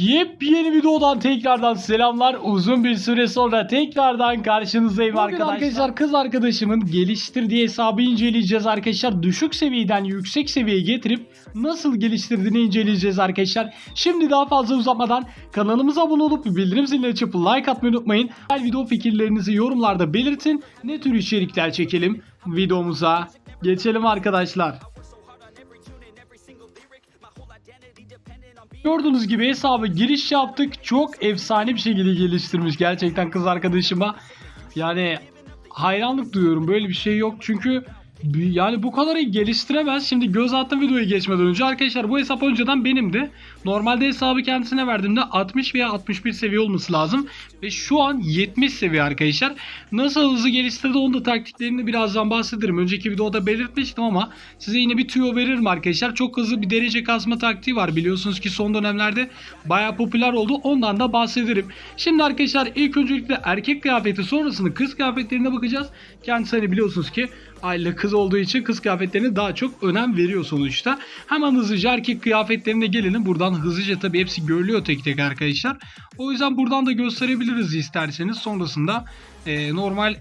Yepyeni videodan tekrardan selamlar. Uzun bir süre sonra tekrardan karşınızdayım Bugün arkadaşlar. arkadaşlar kız arkadaşımın geliştirdiği hesabı inceleyeceğiz arkadaşlar. Düşük seviyeden yüksek seviyeye getirip nasıl geliştirdiğini inceleyeceğiz arkadaşlar. Şimdi daha fazla uzatmadan kanalımıza abone olup bildirim zilini açıp like atmayı unutmayın. Her video fikirlerinizi yorumlarda belirtin. Ne tür içerikler çekelim videomuza. Geçelim arkadaşlar. Gördüğünüz gibi hesabı giriş yaptık. Çok efsane bir şekilde geliştirmiş gerçekten kız arkadaşıma. Yani hayranlık duyuyorum. Böyle bir şey yok. Çünkü yani bu kadar iyi geliştiremez. Şimdi göz attım videoyu geçmeden önce. Arkadaşlar bu hesap önceden benimdi. Normalde hesabı kendisine verdiğimde 60 veya 61 seviye olması lazım. Ve şu an 70 seviye arkadaşlar. Nasıl hızlı geliştirdi onu da taktiklerini birazdan bahsederim. Önceki videoda belirtmiştim ama size yine bir tüyo veririm arkadaşlar. Çok hızlı bir derece kasma taktiği var. Biliyorsunuz ki son dönemlerde baya popüler oldu. Ondan da bahsederim. Şimdi arkadaşlar ilk öncelikle erkek kıyafeti sonrasında kız kıyafetlerine bakacağız. Kendisi hani biliyorsunuz ki aile kız olduğu için kız kıyafetlerine daha çok önem veriyor sonuçta. Hemen hızlıca erkek kıyafetlerine gelelim. Buradan hızlıca tabii hepsi görülüyor tek tek arkadaşlar. O yüzden buradan da gösterebiliriz isterseniz. Sonrasında e, normal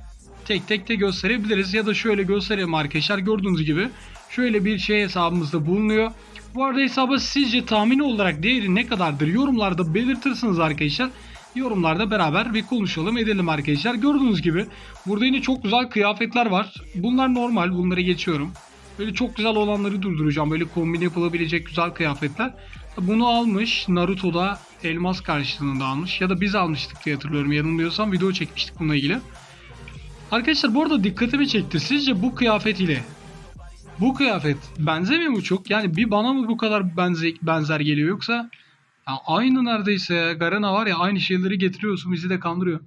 tek tek de gösterebiliriz. Ya da şöyle göstereyim arkadaşlar. Gördüğünüz gibi şöyle bir şey hesabımızda bulunuyor. Bu arada hesaba sizce tahmini olarak değeri ne kadardır? Yorumlarda belirtirsiniz arkadaşlar. Yorumlarda beraber bir konuşalım edelim arkadaşlar. Gördüğünüz gibi burada yine çok güzel kıyafetler var. Bunlar normal. Bunları geçiyorum. Böyle çok güzel olanları durduracağım. Böyle kombin yapılabilecek güzel kıyafetler. Bunu almış. Naruto'da elmas karşılığında almış. Ya da biz almıştık diye hatırlıyorum. Yanılmıyorsam video çekmiştik bununla ilgili. Arkadaşlar bu arada dikkatimi çekti. Sizce bu kıyafet ile bu kıyafet benzemiyor mu çok? Yani bir bana mı bu kadar benze benzer geliyor yoksa ya aynı neredeyse. Garena var ya aynı şeyleri getiriyorsun bizi de kandırıyor.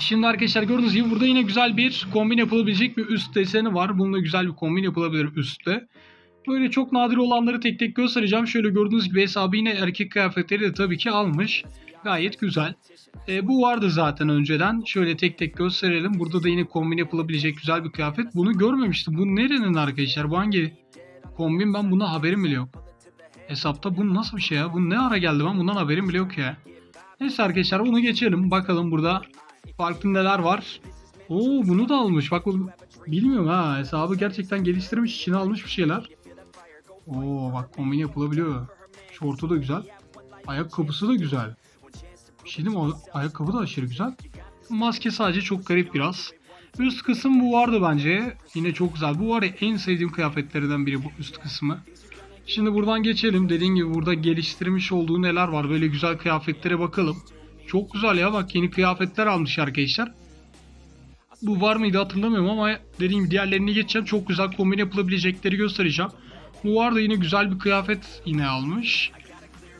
Şimdi arkadaşlar gördüğünüz gibi burada yine güzel bir kombin yapılabilecek bir üst deseni var. Bununla güzel bir kombin yapılabilir üstte. Böyle çok nadir olanları tek tek göstereceğim. Şöyle gördüğünüz gibi hesabı yine erkek kıyafetleri de tabii ki almış. Gayet güzel. E, bu vardı zaten önceden. Şöyle tek tek gösterelim. Burada da yine kombin yapılabilecek güzel bir kıyafet. Bunu görmemiştim. Bu nerenin arkadaşlar? Bu hangi kombin? Ben buna haberim bile yok. Hesapta bu nasıl bir şey ya? Bu ne ara geldi ben bundan haberim bile yok ya. Neyse arkadaşlar bunu geçelim. Bakalım burada farklı neler var. Oo bunu da almış. Bak bilmiyorum ha. Hesabı gerçekten geliştirmiş. içine almış bir şeyler. Oo bak kombin yapılabiliyor. Şortu da güzel. Ayakkabısı da güzel. Bir şey diyeyim mi? Ayakkabı da aşırı güzel. Maske sadece çok garip biraz. Üst kısım bu vardı bence. Yine çok güzel. Bu var ya en sevdiğim kıyafetlerden biri bu üst kısmı. Şimdi buradan geçelim. Dediğim gibi burada geliştirmiş olduğu neler var. Böyle güzel kıyafetlere bakalım. Çok güzel ya bak yeni kıyafetler almış arkadaşlar. Bu var mıydı hatırlamıyorum ama dediğim gibi diğerlerini geçeceğim. Çok güzel kombin yapılabilecekleri göstereceğim. Bu var da yine güzel bir kıyafet yine almış.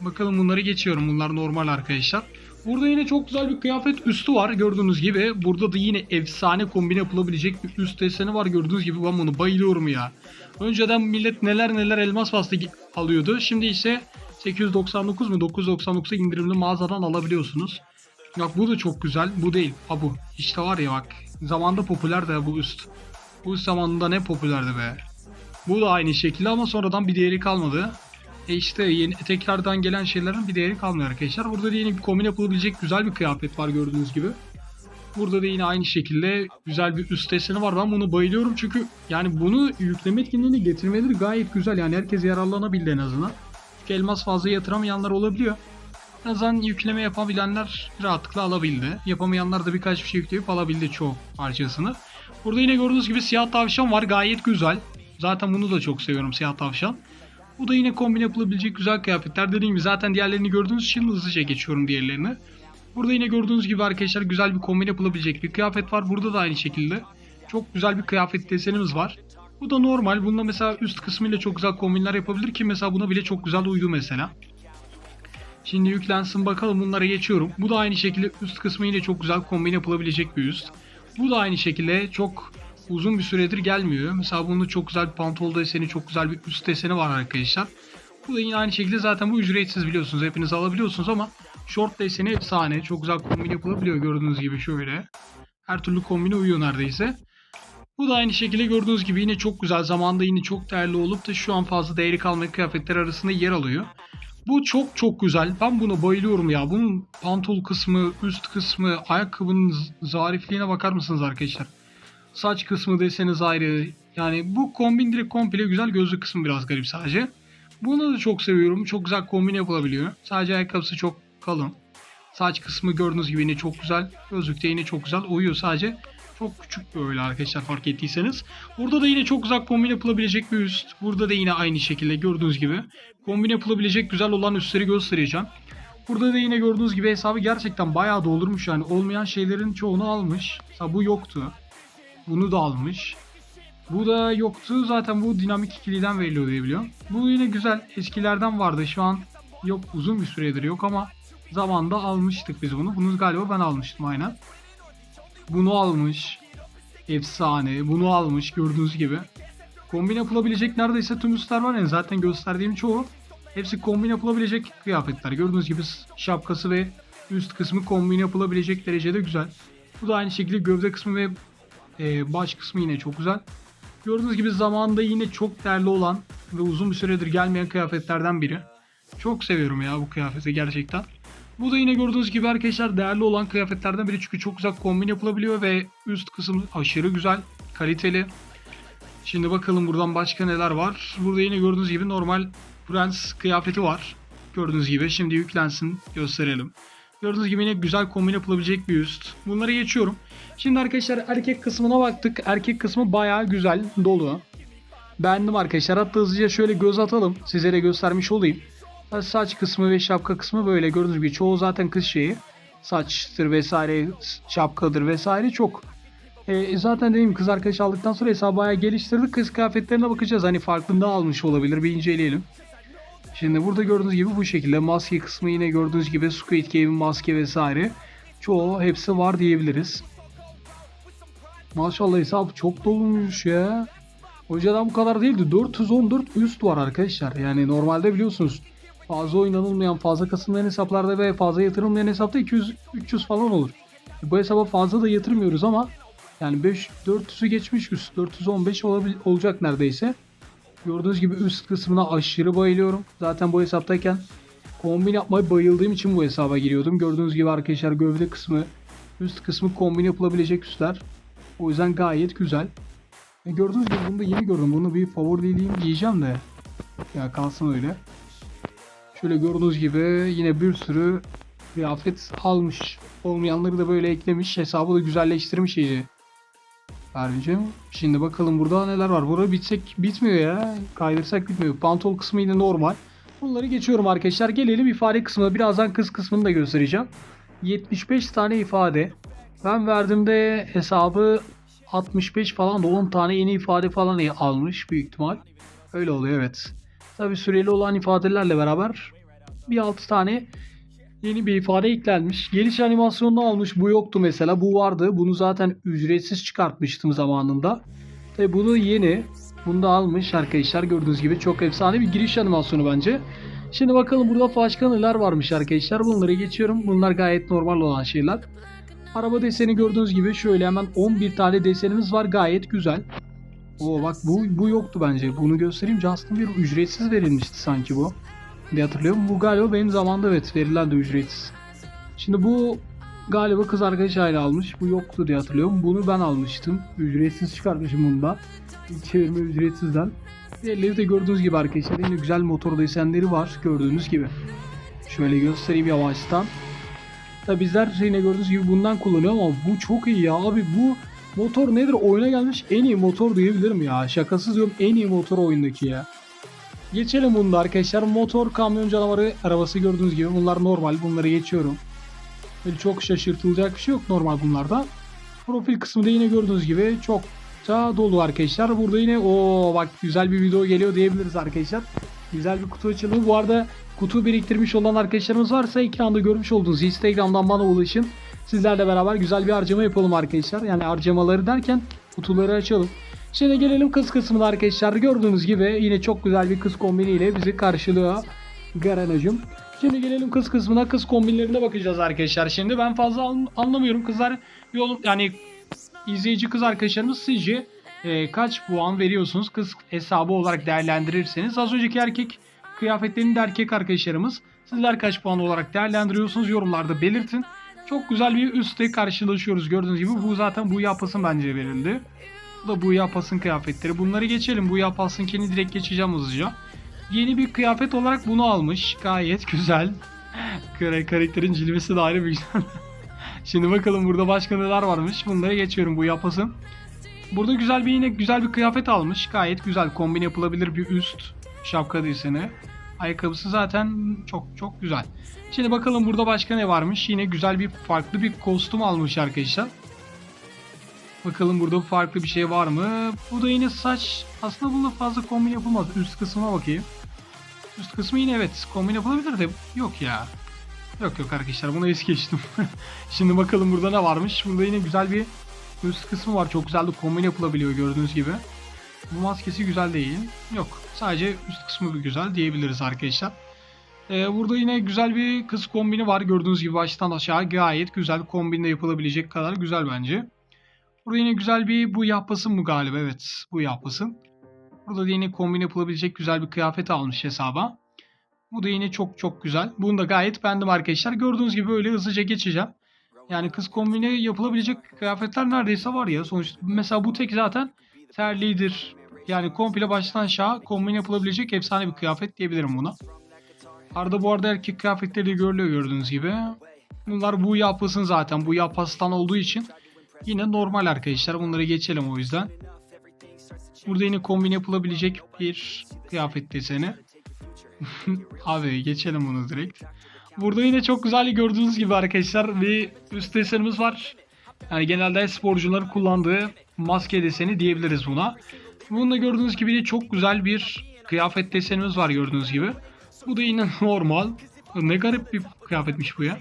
Bakalım bunları geçiyorum. Bunlar normal arkadaşlar. Burada yine çok güzel bir kıyafet üstü var gördüğünüz gibi. Burada da yine efsane kombin yapılabilecek bir üst deseni var gördüğünüz gibi. Ben bunu bayılıyorum ya. Önceden millet neler neler elmas pasta alıyordu. Şimdi ise 899 mu 999'a indirimli mağazadan alabiliyorsunuz. Bak bu da çok güzel. Bu değil. Ha bu. İşte var ya bak. Zamanda popüler de bu üst. Bu üst zamanında ne popülerdi be. Bu da aynı şekilde ama sonradan bir değeri kalmadı. E işte yeni tekrardan gelen şeylerin bir değeri kalmıyor arkadaşlar. Burada da yeni bir kombin yapılabilecek güzel bir kıyafet var gördüğünüz gibi. Burada da yine aynı şekilde güzel bir üst deseni var. Ben bunu bayılıyorum çünkü yani bunu yükleme etkinliğine getirmeleri gayet güzel. Yani herkes yararlanabildi en azından. Çünkü elmas fazla yatıramayanlar olabiliyor. En azından yükleme yapabilenler rahatlıkla alabildi. Yapamayanlar da birkaç bir şey yükleyip alabildi çoğu parçasını. Burada yine gördüğünüz gibi siyah tavşan var. Gayet güzel. Zaten bunu da çok seviyorum siyah tavşan. Bu da yine kombin yapılabilecek güzel kıyafetler. Dediğim gibi zaten diğerlerini gördüğünüz için hızlıca geçiyorum diğerlerini. Burada yine gördüğünüz gibi arkadaşlar güzel bir kombin yapılabilecek bir kıyafet var. Burada da aynı şekilde. Çok güzel bir kıyafet desenimiz var. Bu da normal. Bunda mesela üst kısmıyla çok güzel kombinler yapabilir ki mesela buna bile çok güzel uydu mesela. Şimdi yüklensin bakalım bunlara geçiyorum. Bu da aynı şekilde üst kısmı yine çok güzel kombin yapılabilecek bir üst. Bu da aynı şekilde çok uzun bir süredir gelmiyor. Mesela bunda çok güzel bir pantol deseni, çok güzel bir üst deseni var arkadaşlar. Bu da yine aynı şekilde zaten bu ücretsiz biliyorsunuz. Hepiniz alabiliyorsunuz ama short deseni efsane. Çok güzel kombin yapılabiliyor gördüğünüz gibi şöyle. Her türlü kombine uyuyor neredeyse. Bu da aynı şekilde gördüğünüz gibi yine çok güzel. Zamanda yine çok değerli olup da şu an fazla değeri kalmayan kıyafetler arasında yer alıyor. Bu çok çok güzel. Ben buna bayılıyorum ya. Bunun pantol kısmı, üst kısmı, ayakkabının zarifliğine bakar mısınız arkadaşlar? Saç kısmı deseniz ayrı. Yani bu kombin direkt komple güzel. Gözlük kısmı biraz garip sadece. Bunu da çok seviyorum. Çok güzel kombin yapılabiliyor. Sadece ayakkabısı çok kalın. Saç kısmı gördüğünüz gibi yine çok güzel. Gözlük de yine çok güzel. Uyuyor sadece. Çok küçük böyle arkadaşlar fark ettiyseniz. Burada da yine çok güzel kombin yapılabilecek bir üst. Burada da yine aynı şekilde gördüğünüz gibi. Kombin yapılabilecek güzel olan üstleri göstereceğim. Burada da yine gördüğünüz gibi hesabı gerçekten bayağı doldurmuş yani. Olmayan şeylerin çoğunu almış. Mesela bu yoktu. Bunu da almış. Bu da yoktu. Zaten bu dinamik ikiliden veriliyor diye biliyorum. Bu yine güzel. Eskilerden vardı. Şu an yok. Uzun bir süredir yok ama zamanda almıştık biz bunu. Bunu galiba ben almıştım aynen. Bunu almış. Efsane. Bunu almış gördüğünüz gibi. Kombin yapılabilecek neredeyse tüm üstler var yani zaten gösterdiğim çoğu. Hepsi kombin yapılabilecek kıyafetler. Gördüğünüz gibi şapkası ve üst kısmı kombin yapılabilecek derecede güzel. Bu da aynı şekilde gövde kısmı ve e, baş kısmı yine çok güzel. Gördüğünüz gibi zamanında yine çok değerli olan ve uzun bir süredir gelmeyen kıyafetlerden biri. Çok seviyorum ya bu kıyafeti gerçekten. Bu da yine gördüğünüz gibi arkadaşlar değerli olan kıyafetlerden biri çünkü çok güzel kombin yapılabiliyor ve üst kısım aşırı güzel, kaliteli. Şimdi bakalım buradan başka neler var. Burada yine gördüğünüz gibi normal Prens kıyafeti var. Gördüğünüz gibi şimdi yüklensin gösterelim. Gördüğünüz gibi yine güzel kombin yapılabilecek bir üst. Bunları geçiyorum. Şimdi arkadaşlar erkek kısmına baktık. Erkek kısmı bayağı güzel, dolu. Beğendim arkadaşlar. Hatta hızlıca şöyle göz atalım. Sizlere göstermiş olayım. Saç kısmı ve şapka kısmı böyle gördüğünüz gibi. Çoğu zaten kız şeyi. Saçtır vesaire, şapkadır vesaire çok. E, zaten dediğim kız arkadaş aldıktan sonra hesabı bayağı geliştirdik. Kız kıyafetlerine bakacağız. Hani farkında almış olabilir. Bir inceleyelim. Şimdi burada gördüğünüz gibi bu şekilde maske kısmı yine gördüğünüz gibi Squid Game'in maske vesaire. Çoğu hepsi var diyebiliriz. Maşallah hesap çok dolmuş ya. Hocadan bu kadar değildi. 414 üst var arkadaşlar. Yani normalde biliyorsunuz fazla oynanılmayan, fazla kasılmayan hesaplarda ve fazla yatırılmayan hesapta 200 300 falan olur. Bu hesaba fazla da yatırmıyoruz ama yani 5 400'ü geçmiş üst 415 olabil, olacak neredeyse. Gördüğünüz gibi üst kısmına aşırı bayılıyorum. Zaten bu hesaptayken kombin yapmayı bayıldığım için bu hesaba giriyordum. Gördüğünüz gibi arkadaşlar gövde kısmı, üst kısmı kombin yapılabilecek üstler. O yüzden gayet güzel. E gördüğünüz gibi bunu da yeni gördüm. Bunu bir favorileyim diyeceğim de. Ya kalsın öyle. Şöyle gördüğünüz gibi yine bir sürü kıyafet almış. Olmayanları da böyle eklemiş. Hesabı da güzelleştirmiş iyice. Abicim. Şimdi bakalım burada neler var. Burada bitsek bitmiyor ya. Kaydırsak bitmiyor. Pantol kısmı yine normal. Bunları geçiyorum arkadaşlar. Gelelim ifade kısmına. Birazdan kız kısmını da göstereceğim. 75 tane ifade. Ben verdiğimde hesabı 65 falan da 10 tane yeni ifade falan almış büyük ihtimal. Öyle oluyor evet. Tabi süreli olan ifadelerle beraber bir 6 tane yeni bir ifade eklenmiş. Geliş animasyonunu almış. Bu yoktu mesela. Bu vardı. Bunu zaten ücretsiz çıkartmıştım zamanında. Tabi bunu yeni. Bunu da almış arkadaşlar. Gördüğünüz gibi çok efsane bir giriş animasyonu bence. Şimdi bakalım burada başka neler varmış arkadaşlar. Bunları geçiyorum. Bunlar gayet normal olan şeyler. Araba deseni gördüğünüz gibi şöyle hemen 11 tane desenimiz var. Gayet güzel. Oo bak bu bu yoktu bence. Bunu göstereyim. Justin bir ücretsiz verilmişti sanki bu. diye hatırlıyorum. Bu galiba benim zamanımda evet verilen de ücretsiz. Şimdi bu galiba kız arkadaş aile almış. Bu yoktu diye hatırlıyorum. Bunu ben almıştım. Ücretsiz çıkartmışım bunu da. Çevirme ücretsizden. Diğerleri de gördüğünüz gibi arkadaşlar yine güzel motor desenleri var gördüğünüz gibi. Şöyle göstereyim yavaştan. Tabi bizler yine gördüğünüz gibi bundan kullanıyor ama bu çok iyi ya abi bu motor nedir oyuna gelmiş en iyi motor diyebilirim ya şakasız diyorum en iyi motor oyundaki ya. Geçelim bunu da arkadaşlar motor kamyon canavarı arabası gördüğünüz gibi bunlar normal bunları geçiyorum. Böyle çok şaşırtılacak bir şey yok normal bunlarda. Profil kısmı da yine gördüğünüz gibi çok da dolu arkadaşlar. Burada yine o bak güzel bir video geliyor diyebiliriz arkadaşlar. Güzel bir kutu açılımı. Bu arada kutu biriktirmiş olan arkadaşlarımız varsa ekranda görmüş olduğunuz Instagram'dan bana ulaşın. Sizlerle beraber güzel bir harcama yapalım arkadaşlar. Yani harcamaları derken kutuları açalım. Şimdi gelelim kız kısmına arkadaşlar. Gördüğünüz gibi yine çok güzel bir kız kombiniyle bizi karşılıyor Garenacım. Şimdi gelelim kız kısmına. Kız kombinlerine bakacağız arkadaşlar. Şimdi ben fazla an- anlamıyorum. Kızlar yol yani izleyici kız arkadaşlarımız sizce e, kaç puan veriyorsunuz kız hesabı olarak değerlendirirseniz az önceki erkek kıyafetlerini de erkek arkadaşlarımız. Sizler kaç puan olarak değerlendiriyorsunuz yorumlarda belirtin. Çok güzel bir üstte karşılaşıyoruz gördüğünüz gibi. Bu zaten bu yapasın bence verildi. Bu da bu yapasın kıyafetleri. Bunları geçelim. Bu yapasınkini direkt geçeceğim hızlıca. Yeni bir kıyafet olarak bunu almış. Gayet güzel. Karakterin cilvesi de ayrı bir güzel. Şimdi bakalım burada başka neler varmış. Bunları geçiyorum bu yapasın. Burada güzel bir yine güzel bir kıyafet almış. Gayet güzel kombin yapılabilir bir üst şapka deseni. Ayakkabısı zaten çok çok güzel. Şimdi bakalım burada başka ne varmış. Yine güzel bir farklı bir kostüm almış arkadaşlar. Bakalım burada farklı bir şey var mı? Bu da yine saç. Aslında bununla fazla kombin yapılmaz. Üst kısmına bakayım. Üst kısmı yine evet kombin yapılabilir de yok ya. Yok yok arkadaşlar bunu es geçtim. Şimdi bakalım burada ne varmış. Burada yine güzel bir üst kısmı var. Çok güzel de kombin yapılabiliyor gördüğünüz gibi. Bu maskesi güzel değil. Yok sadece üst kısmı bir güzel diyebiliriz arkadaşlar. Ee, burada yine güzel bir kız kombini var. Gördüğünüz gibi baştan aşağı gayet güzel kombinle yapılabilecek kadar güzel bence. Burada yine güzel bir bu yapasın mı galiba? Evet bu yapasın. Burada da yine kombin yapılabilecek güzel bir kıyafet almış hesaba. Bu da yine çok çok güzel. Bunu da gayet beğendim arkadaşlar. Gördüğünüz gibi öyle hızlıca geçeceğim. Yani kız kombini yapılabilecek kıyafetler neredeyse var ya. Sonuçta mesela bu tek zaten terlidir. Yani komple baştan aşağı kombin yapılabilecek efsane bir kıyafet diyebilirim buna. Arada bu arada erkek kıyafetleri de görülüyor gördüğünüz gibi. Bunlar bu yapısın zaten. Bu yapastan olduğu için yine normal arkadaşlar. Bunları geçelim o yüzden. Burada yine kombin yapılabilecek bir kıyafet deseni. Abi geçelim bunu direkt. Burada yine çok güzel gördüğünüz gibi arkadaşlar bir üst desenimiz var. Yani genelde sporcuların kullandığı maske deseni diyebiliriz buna. Bunun da gördüğünüz gibi de çok güzel bir kıyafet desenimiz var gördüğünüz gibi. Bu da yine normal. Ne garip bir kıyafetmiş bu ya.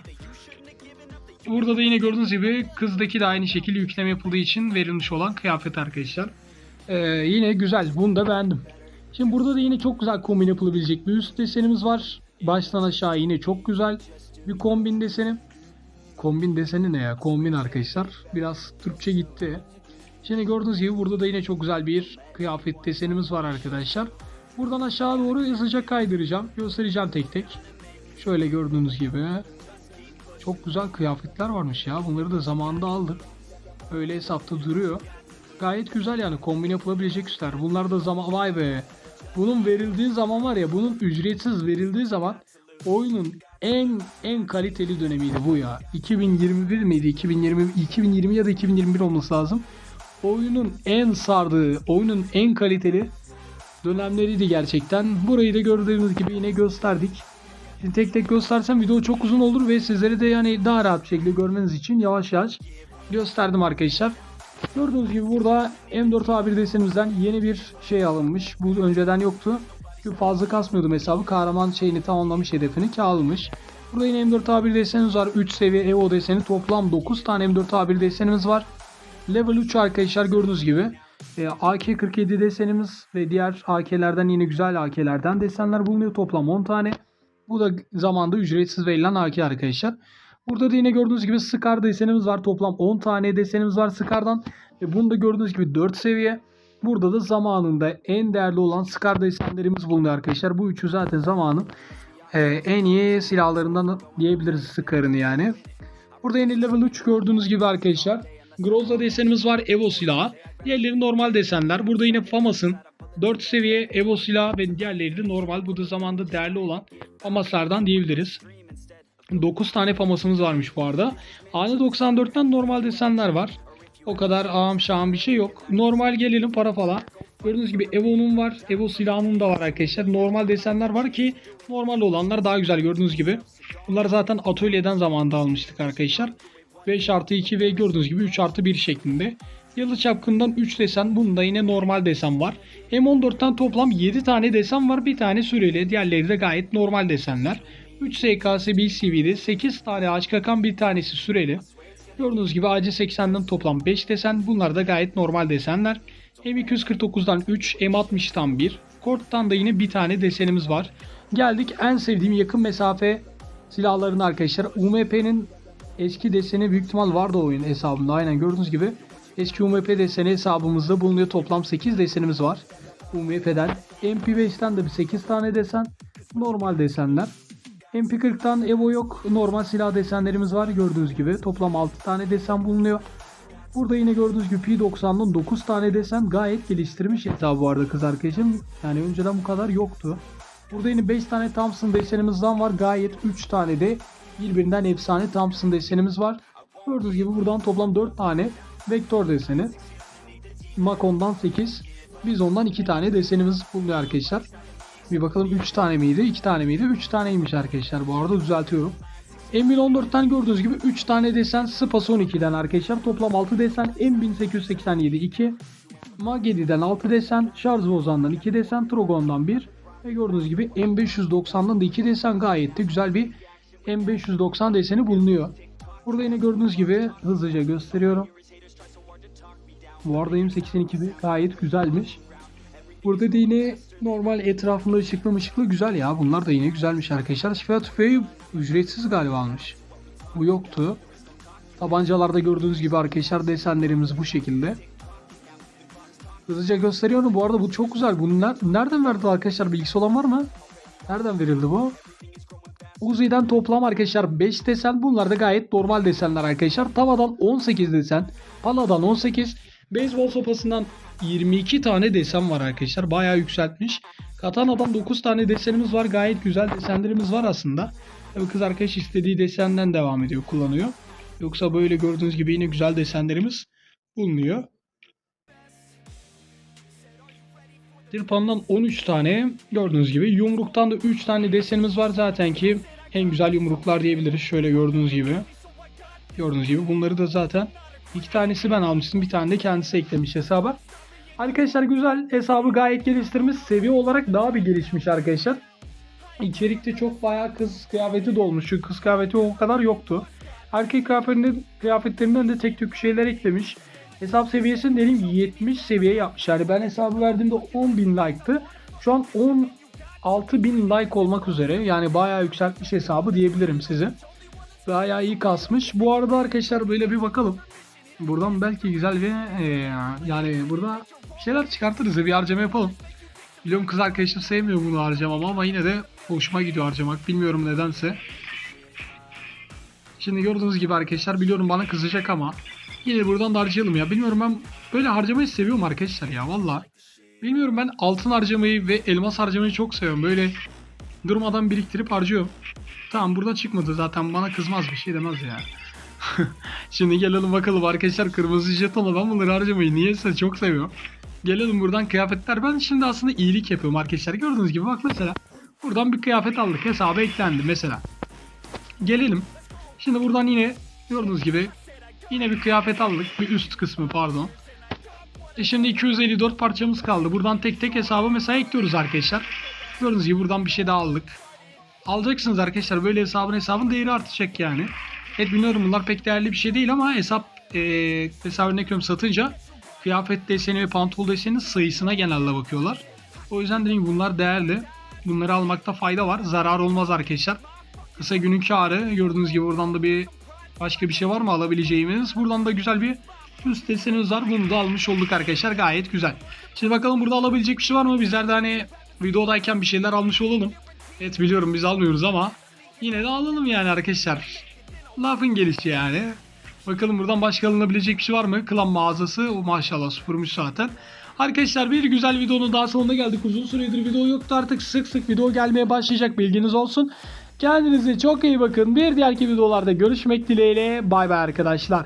Burada da yine gördüğünüz gibi kızdaki de aynı şekilde yükleme yapıldığı için verilmiş olan kıyafet arkadaşlar. Ee, yine güzel. Bunu da beğendim. Şimdi burada da yine çok güzel kombin yapılabilecek bir üst desenimiz var. Baştan aşağı yine çok güzel bir kombin deseni. Kombin deseni ne ya? Kombin arkadaşlar. Biraz Türkçe gitti. Şimdi gördüğünüz gibi burada da yine çok güzel bir kıyafet desenimiz var arkadaşlar. Buradan aşağı doğru hızlıca kaydıracağım. Göstereceğim tek tek. Şöyle gördüğünüz gibi. Çok güzel kıyafetler varmış ya. Bunları da zamanında aldık. Öyle hesapta duruyor. Gayet güzel yani kombin yapılabilecek üstler. Bunlar da zaman vay be. Bunun verildiği zaman var ya bunun ücretsiz verildiği zaman oyunun en en kaliteli dönemiydi bu ya. 2021 miydi? 2020 2020 ya da 2021 olması lazım. Oyunun en sardığı, oyunun en kaliteli dönemleriydi gerçekten. Burayı da gördüğünüz gibi yine gösterdik. Şimdi tek tek göstersem video çok uzun olur ve sizleri de yani daha rahat bir şekilde görmeniz için yavaş yavaş gösterdim arkadaşlar. Gördüğünüz gibi burada M4A1 desenimizden yeni bir şey alınmış. Bu önceden yoktu. Çünkü fazla kasmıyordum hesabı. Kahraman şeyini tamamlamış hedefini ki almış. Burada yine M4A1 desenimiz var. 3 seviye EVO deseni. Toplam 9 tane M4A1 desenimiz var. Level 3 arkadaşlar gördüğünüz gibi. E, AK-47 desenimiz ve diğer AK'lerden yine güzel AK'lerden desenler bulunuyor. Toplam 10 tane. Bu da zamanda ücretsiz verilen AK arkadaşlar. Burada da yine gördüğünüz gibi Scar desenimiz var. Toplam 10 tane desenimiz var Scar'dan. Ve bunu da gördüğünüz gibi 4 seviye. Burada da zamanında en değerli olan Scar desenlerimiz bulunuyor arkadaşlar. Bu üçü zaten zamanın e, en iyi silahlarından diyebiliriz Scar'ın yani. Burada yine level 3 gördüğünüz gibi arkadaşlar. Groza desenimiz var Evo silahı. Diğerleri normal desenler. Burada yine FAMAS'ın 4 seviye Evo silahı ve diğerleri de normal. Bu da zamanda değerli olan FAMAS'lardan diyebiliriz. 9 tane FAMAS'ımız varmış bu arada. AN94'ten normal desenler var. O kadar ağam şahım bir şey yok. Normal gelelim para falan. Gördüğünüz gibi Evo'nun var. Evo silahının da var arkadaşlar. Normal desenler var ki normal olanlar daha güzel gördüğünüz gibi. Bunlar zaten atölyeden zamanında almıştık arkadaşlar. 5 artı 2 ve gördüğünüz gibi 3 artı 1 şeklinde. Yalı çapkından 3 desen bunda yine normal desen var. M14'ten toplam 7 tane desen var. Bir tane süreli diğerleri de gayet normal desenler. 3 SKS bir CV'de 8 tane ağaç kakan bir tanesi süreli. Gördüğünüz gibi AC80'den toplam 5 desen. Bunlar da gayet normal desenler. M249'dan 3, M60'dan 1. Kort'tan da yine bir tane desenimiz var. Geldik en sevdiğim yakın mesafe silahlarına arkadaşlar. UMP'nin eski deseni büyük ihtimal vardı oyun hesabında. Aynen gördüğünüz gibi. Eski UMP deseni hesabımızda bulunuyor. Toplam 8 desenimiz var. UMP'den. MP5'ten de bir 8 tane desen. normal desenler. MP40'tan Evo yok. Normal silah desenlerimiz var gördüğünüz gibi. Toplam 6 tane desen bulunuyor. Burada yine gördüğünüz gibi P90'dan 9 tane desen gayet geliştirmiş hesabı arada kız arkadaşım. Yani önceden bu kadar yoktu. Burada yine 5 tane Thompson desenimizden var. Gayet 3 tane de birbirinden efsane Thompson desenimiz var. Gördüğünüz gibi buradan toplam 4 tane vektör deseni. Macon'dan 8. Biz ondan 2 tane desenimiz bulunuyor arkadaşlar. Bir bakalım 3 tane miydi? 2 tane miydi? 3 taneymiş arkadaşlar. Bu arada düzeltiyorum. M1014'ten gördüğünüz gibi 3 tane desen Spas 12'den arkadaşlar. Toplam 6 desen M1887 2. Magedi'den 6 desen. Şarjvozan'dan 2 desen. Trogon'dan 1. Ve gördüğünüz gibi M590'dan da 2 desen gayet de güzel bir M590 deseni bulunuyor. Burada yine gördüğünüz gibi hızlıca gösteriyorum. Bu arada M82 gayet güzelmiş. Burada da yine normal etrafında ışıklı ışıklı güzel ya. Bunlar da yine güzelmiş arkadaşlar. Şifa tüfeği ücretsiz galiba almış. Bu yoktu. Tabancalarda gördüğünüz gibi arkadaşlar desenlerimiz bu şekilde. Hızlıca gösteriyorum. Bu arada bu çok güzel. Bunu ner- nereden verdi arkadaşlar? Bilgisi olan var mı? Nereden verildi bu? Uzi'den toplam arkadaşlar 5 desen. Bunlar da gayet normal desenler arkadaşlar. Tavadan 18 desen. Pala'dan 18. Beyzbol sopasından 22 tane desen var arkadaşlar. Bayağı yükseltmiş. Katana'dan 9 tane desenimiz var. Gayet güzel desenlerimiz var aslında. Tabii kız arkadaş istediği desenden devam ediyor, kullanıyor. Yoksa böyle gördüğünüz gibi yine güzel desenlerimiz bulunuyor. Dirpan'dan 13 tane gördüğünüz gibi. Yumruktan da 3 tane desenimiz var zaten ki en güzel yumruklar diyebiliriz. Şöyle gördüğünüz gibi. Gördüğünüz gibi bunları da zaten iki tanesi ben almıştım. Bir tane de kendisi eklemiş hesaba. Arkadaşlar güzel hesabı gayet geliştirmiş. Seviye olarak daha bir gelişmiş arkadaşlar. İçerikte çok bayağı kız kıyafeti dolmuş. Çünkü kız kıyafeti o kadar yoktu. Erkek kıyafetlerinde, kıyafetlerinden de tek tük şeyler eklemiş. Hesap seviyesini dediğim gibi 70 seviye yapmış. Yani ben hesabı verdiğimde 10.000 like'tı. Şu an 16.000 like olmak üzere. Yani bayağı yükseltmiş hesabı diyebilirim size. Bayağı iyi kasmış. Bu arada arkadaşlar böyle bir bakalım. Buradan belki güzel bir e, yani burada şeyler çıkartırız bir harcama yapalım. Biliyorum kız arkadaşım sevmiyor bunu harcamamı ama yine de hoşuma gidiyor harcamak. Bilmiyorum nedense. Şimdi gördüğünüz gibi arkadaşlar biliyorum bana kızacak ama yine buradan da harcayalım ya. Bilmiyorum ben böyle harcamayı seviyorum arkadaşlar ya valla. Bilmiyorum ben altın harcamayı ve elmas harcamayı çok seviyorum. Böyle durmadan biriktirip harcıyorum. Tamam burada çıkmadı zaten bana kızmaz bir şey demez ya. Şimdi gelelim bakalım arkadaşlar kırmızı jetonla ben bunları harcamayı niyeyse çok seviyorum. Gelelim buradan kıyafetler. Ben şimdi aslında iyilik yapıyorum arkadaşlar. Gördüğünüz gibi bak mesela. Buradan bir kıyafet aldık. Hesaba eklendi mesela. Gelelim. Şimdi buradan yine gördüğünüz gibi yine bir kıyafet aldık. Bir üst kısmı pardon. E şimdi 254 parçamız kaldı. Buradan tek tek hesabı mesela ekliyoruz arkadaşlar. Gördüğünüz gibi buradan bir şey daha aldık. Alacaksınız arkadaşlar. Böyle hesabın hesabın değeri artacak yani. Evet biliyorum bunlar pek değerli bir şey değil ama hesap e, mesela örnek veriyorum satınca kıyafet deseni ve pantol deseninin sayısına genelde bakıyorlar. O yüzden dediğim gibi bunlar değerli. Bunları almakta fayda var. Zarar olmaz arkadaşlar. Kısa günün karı. Gördüğünüz gibi buradan da bir başka bir şey var mı alabileceğimiz. Buradan da güzel bir üst desenimiz var. Bunu da almış olduk arkadaşlar. Gayet güzel. Şimdi bakalım burada alabilecek bir şey var mı? Bizler de hani videodayken bir şeyler almış olalım. Evet biliyorum biz almıyoruz ama yine de alalım yani arkadaşlar. Lafın gelişi yani. Bakalım buradan başka alınabilecek bir şey var mı? Klan mağazası o maşallah süpürmüş zaten. Arkadaşlar bir güzel videonun daha sonuna geldik. Uzun süredir video yoktu artık sık sık video gelmeye başlayacak bilginiz olsun. Kendinize çok iyi bakın. Bir diğerki videolarda görüşmek dileğiyle. Bay bay arkadaşlar.